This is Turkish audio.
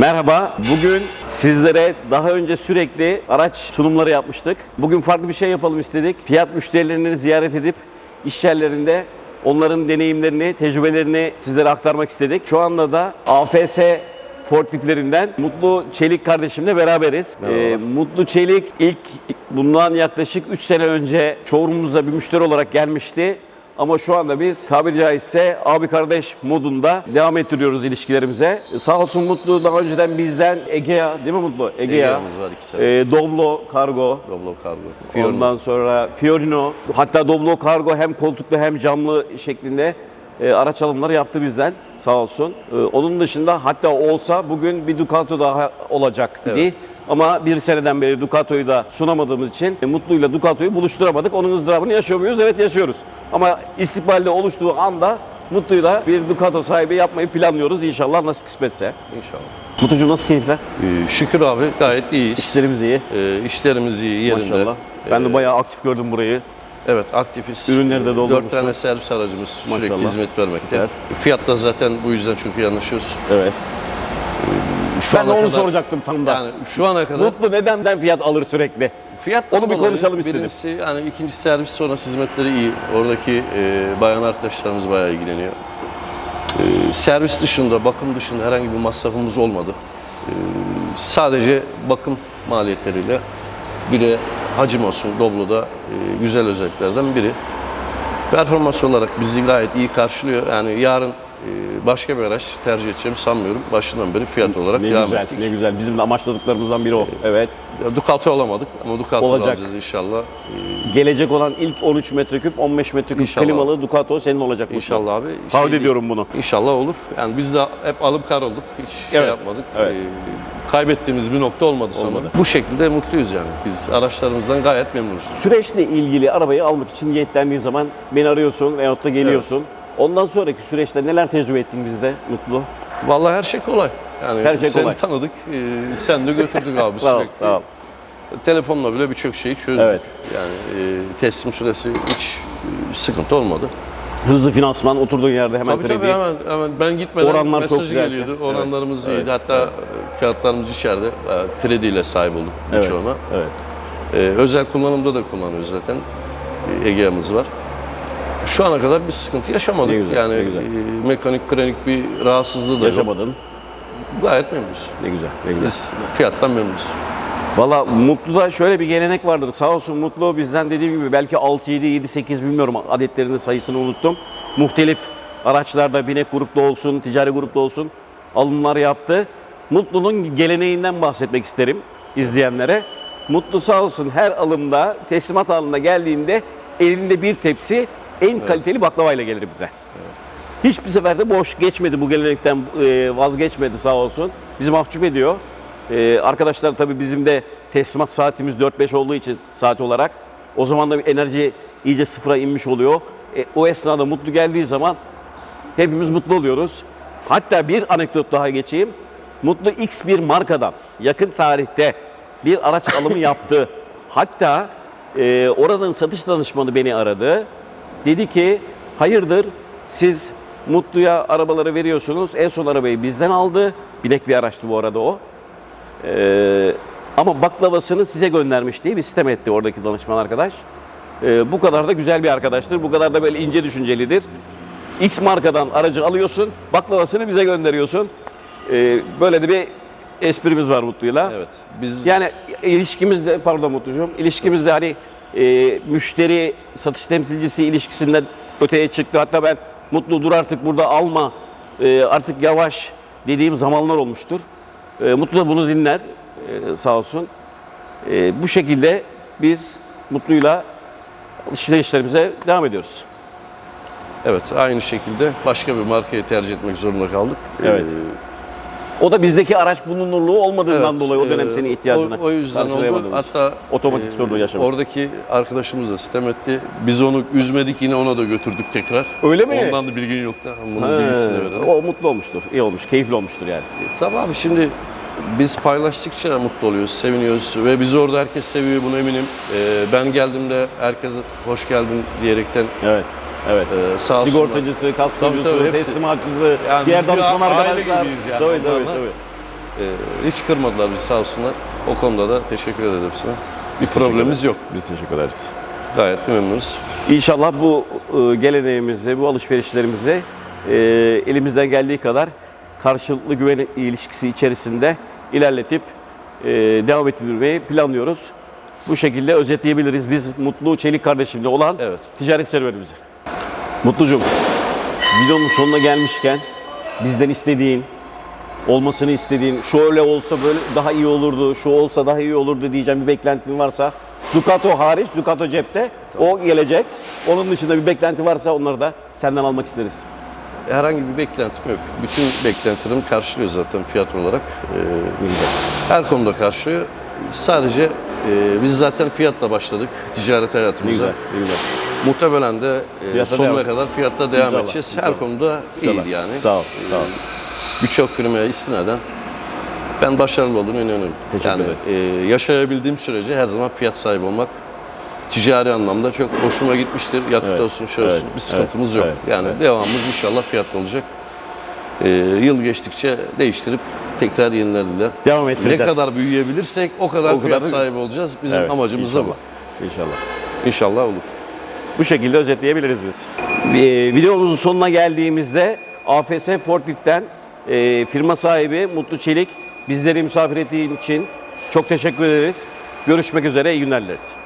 Merhaba. Bugün sizlere daha önce sürekli araç sunumları yapmıştık. Bugün farklı bir şey yapalım istedik. Fiyat müşterilerini ziyaret edip iş yerlerinde onların deneyimlerini, tecrübelerini sizlere aktarmak istedik. Şu anda da AFS forkliftlerinden Mutlu Çelik kardeşimle beraberiz. Ee, Mutlu Çelik ilk bundan yaklaşık 3 sene önce showroom'umuza bir müşteri olarak gelmişti. Ama şu anda biz tabiri caizse abi kardeş modunda devam ettiriyoruz ilişkilerimize. Sağ olsun Mutlu daha önceden bizden Egea değil mi Mutlu? Egea. Egea'mız var iki tane. Ee, Doblo Kargo. Doblo kargo. Fiorino. Ondan sonra Fiorino. Hatta Doblo Kargo hem koltuklu hem camlı şeklinde e, araç alımları yaptı bizden. Sağ olsun. E, onun dışında hatta olsa bugün bir Ducato daha olacak idi. Evet. Ama bir seneden beri Ducato'yu da sunamadığımız için e, Mutlu'yla Ducato'yu buluşturamadık. Onun ızdırabını yaşıyor muyuz? Evet yaşıyoruz. Ama istikbalde oluştuğu anda Mutlu'yla bir Ducato sahibi yapmayı planlıyoruz. İnşallah nasip kısmetse. İnşallah. Mutlucuğum nasıl keyifler? Ee, şükür abi gayet iyiyiz. İşlerimiz iyi. Ee, işlerimiz iyi yerinde. Maşallah. Ben de Ee, bayağı aktif gördüm burayı. Evet aktifiz. Ürünleri de Ee, doldurmuşsun. Dört tane servis aracımız sürekli Maşallah. hizmet vermekte. Süper. Fiyat da zaten bu yüzden çok iyi anlaşıyoruz. Evet. Şu ben de onu kadar- soracaktım tam da. Yani şu ana kadar Mutlu nedenden fiyat alır sürekli? fiyat Onu bir konuşalım istedim. Birincisi yani ikinci servis sonrası hizmetleri iyi. Oradaki e, bayan arkadaşlarımız bayağı ilgileniyor. E, servis dışında, bakım dışında herhangi bir masrafımız olmadı. E, sadece bakım maliyetleriyle bir de hacim olsun Doblo'da e, güzel özelliklerden biri. Performans olarak bizi gayet iyi karşılıyor. Yani yarın başka bir araç tercih edeceğimi sanmıyorum. Başından beri fiyat olarak Ne devam güzel, ettik. ne güzel. Bizim de amaçladıklarımızdan biri o. Evet. Ducato alamadık ama Ducato Olacak. alacağız inşallah. Gelecek olan ilk 13 metreküp, 15 metreküp İnşallah. klimalı Ducato senin olacak. İnşallah abi. Taahhüt Şey- ediyorum bunu. İnşallah olur. Yani biz de hep alıp kar olduk. Hiç şey Evet, yapmadık. evet. Ee, kaybettiğimiz bir nokta olmadı sonra. Olmadı. Bu şekilde mutluyuz yani. Biz araçlarımızdan gayet memnunuz. Süreçle ilgili arabayı almak için niyetlendiğin zaman beni arıyorsun veyahut da geliyorsun. Ondan sonraki süreçte neler tecrübe ettin bizde Mutlu? Vallahi her şey kolay. Yani Her şey seni kolay. tanıdık. ee, sen de götürdük abi Sağ ol, sürekli. sağ ol. Telefonla bile birçok şeyi çözdük. Evet. Yani e, teslim süresi hiç e, sıkıntı olmadı. Hızlı finansman oturduğun yerde hemen Tabii kredi. tabii hemen, hemen ben gitmeden Oranlar mesajı geliyordu. Evet. Oranlarımız Evet. iyiydi. Hatta e, kağıtlarımız içeride. E, krediyle sahip olduk Evet. birçoğuna. Evet. Ee, özel kullanımda da kullanıyoruz zaten. Ee, Egea'mız var. Şu ana kadar bir sıkıntı yaşamadık. Ne güzel, yani ne güzel. e, mekanik, kronik bir rahatsızlığı da yok. Yaşamadın. Gayet memnunuz. Ne güzel, ne güzel. Biz fiyattan memnunuz. Valla Mutlu'da şöyle bir gelenek vardır. Sağ olsun Mutlu bizden dediğim gibi belki 6, 7, 7, 8 bilmiyorum adetlerinin sayısını unuttum. Muhtelif araçlarda binek grupta olsun, ticari grupta olsun alımlar yaptı. Mutlu'nun geleneğinden bahsetmek isterim izleyenlere. Mutlu sağ olsun her alımda teslimat halinde geldiğinde elinde bir tepsi en kaliteli baklavayla gelir bize. Hiçbir seferde boş geçmedi bu gelenekten e, vazgeçmedi sağ olsun. Bizi mahcup ediyor. E, arkadaşlar tabii bizim de teslimat saatimiz 4-5 olduğu için saat olarak o zaman da enerji iyice sıfıra inmiş oluyor. E, o esnada mutlu geldiği zaman hepimiz mutlu oluyoruz. Hatta bir anekdot daha geçeyim. Mutlu X bir markadan yakın tarihte bir araç alımı yaptı. Hatta e, oranın satış danışmanı beni aradı. Dedi ki hayırdır siz Mutlu'ya arabaları veriyorsunuz. En son arabayı bizden aldı. Binek bir araçtı bu arada o. Ee, ama baklavasını size göndermiş diye bir sistem etti oradaki danışman arkadaş. Ee, bu kadar da güzel bir arkadaştır. Bu kadar da böyle ince düşüncelidir. X markadan aracı alıyorsun, baklavasını bize gönderiyorsun. Ee, böyle de bir esprimiz var Mutlu'yla. Evet. Biz Yani ilişkimizde, pardon Mutlucuğum, ilişkimizde hani e, müşteri satış temsilcisi ilişkisinden öteye çıktı. Hatta ben Mutlu dur artık burada alma, e, artık yavaş dediğim zamanlar olmuştur. E, Mutlu da bunu dinler e, sağ olsun. E, bu şekilde biz Mutlu'yla alışverişlerimize devam ediyoruz. evet aynı şekilde başka bir markayı tercih etmek zorunda kaldık. Evet. O da bizdeki araç bulunurluğu olmadığından Evet, dolayı o dönem e, senin ihtiyacına O, o yüzden oldu. Hatta Otomatik sorunu yaşamış. Oradaki arkadaşımız da sistem etti. Biz onu üzmedik yine ona da götürdük tekrar. Öyle mi? Ondan da bilgin yoktu. Bunun He, bilgisini verelim. O mutlu olmuştur, iyi olmuş, keyifli olmuştur yani. Tabii abi şimdi biz paylaştıkça mutlu oluyoruz, seviniyoruz ve bizi orada herkes seviyor bunu eminim. Ee, ben geldiğimde herkese hoş geldin diyerekten Evet. Evet. e, sağ. Sigortacısı, kaskocusu, hepsi. teslimatçısı, Yani diğer danışman arkadaşlar. gibiyiz yani Tabii tabii onlarla. tabii. e, hiç kırmadılar bizi sağ olsunlar. O konuda da teşekkür ederim sana. Bir problemimiz yok. Biz teşekkür ederiz. Gayet de memnunuz. İnşallah bu e, geleneğimizi, bu alışverişlerimizi e, elimizden geldiği kadar karşılıklı güven ilişkisi içerisinde ilerletip e, devam ettirmeyi planlıyoruz. Bu şekilde özetleyebiliriz biz Mutlu Çelik kardeşimle olan Evet. ticaret serüvenimizi. Mutlucum, videonun sonuna gelmişken bizden istediğin, olmasını istediğin, şöyle olsa böyle daha iyi olurdu, şu olsa daha iyi olurdu diyeceğim bir beklentin varsa Ducato hariç, Ducato cepte o gelecek. Onun dışında bir beklenti varsa onları da senden almak isteriz. Herhangi bir beklentim yok. Bütün beklentilerimi karşılıyor zaten fiyat olarak. Ee, her konuda karşılıyor. Sadece e, biz zaten fiyatla başladık ticaret Ne hayatımıza. güzel, ne güzel. Muhtemelen de e, Fiyatta sonuna devam. kadar fiyatla devam İnşallah, edeceğiz. inşallah. Her konuda iyi yani. Sağ ol, sağ ol. Birçok firmaya istinaden ben başarılı olduğuma inanıyorum. Teşekkür yani ederiz. e, yaşayabildiğim sürece her zaman fiyat sahibi olmak ticari anlamda çok hoşuma gitmiştir. Yakıt Evet, olsun, şey olsun. evet, bir sıkıntımız evet, yok. evet, yani devamımız inşallah fiyatlı olacak. E, yıl geçtikçe değiştirip tekrar yenileriyle. Devam Ne ettireceğiz. kadar büyüyebilirsek o kadar O kadar fiyat da- sahibi olacağız. Bizim Evet, amacımız da bu. inşallah. İnşallah. İnşallah olur. Bu şekilde özetleyebiliriz biz. E, videomuzun sonuna geldiğimizde AFS Forklift'ten e, firma sahibi Mutlu Çelik bizleri misafir ettiğin için çok teşekkür ederiz. Görüşmek üzere, iyi günler dileriz.